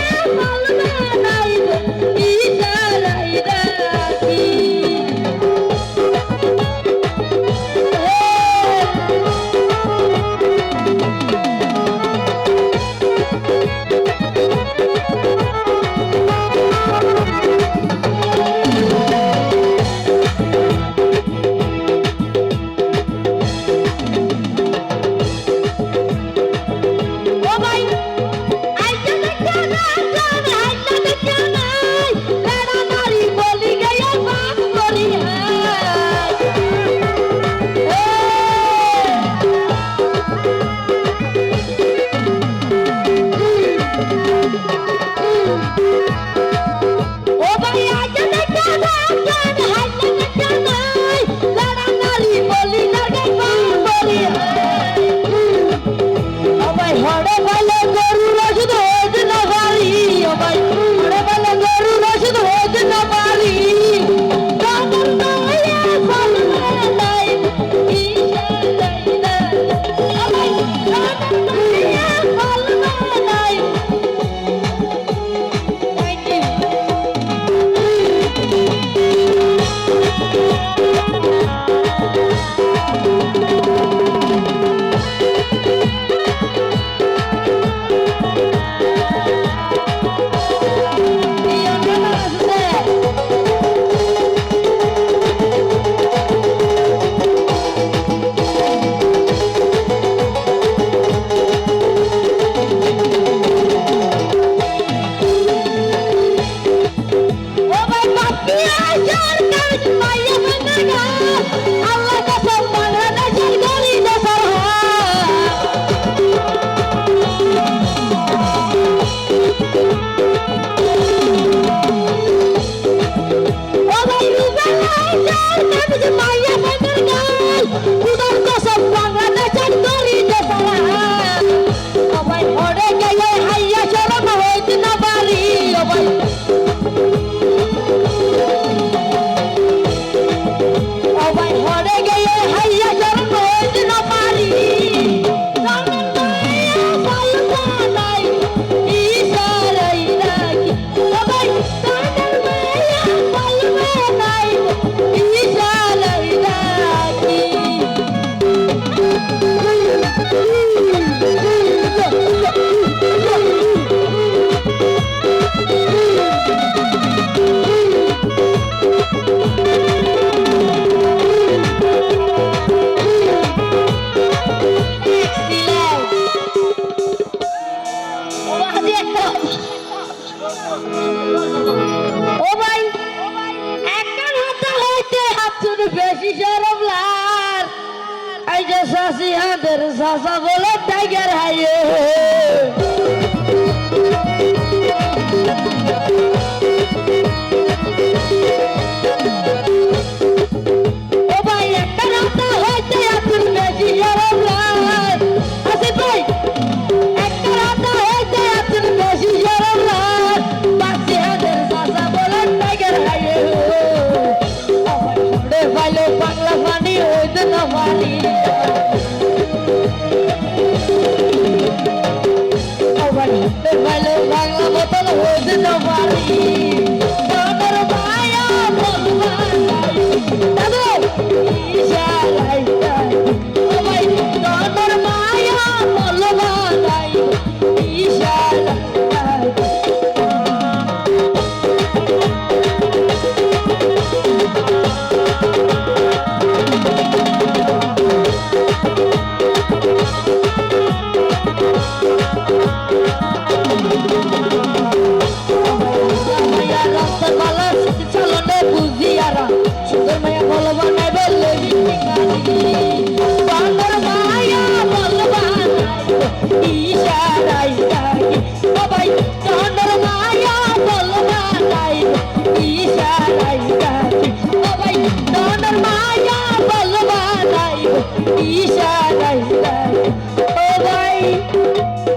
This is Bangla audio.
Thank you. Sen bizi manyak öldürdün. ও ভাই একার হাতে হইতে হাত চুরি বেশি সরব লাল। এই যে হাতের শাসা বলে টাইগার হাইয়ে।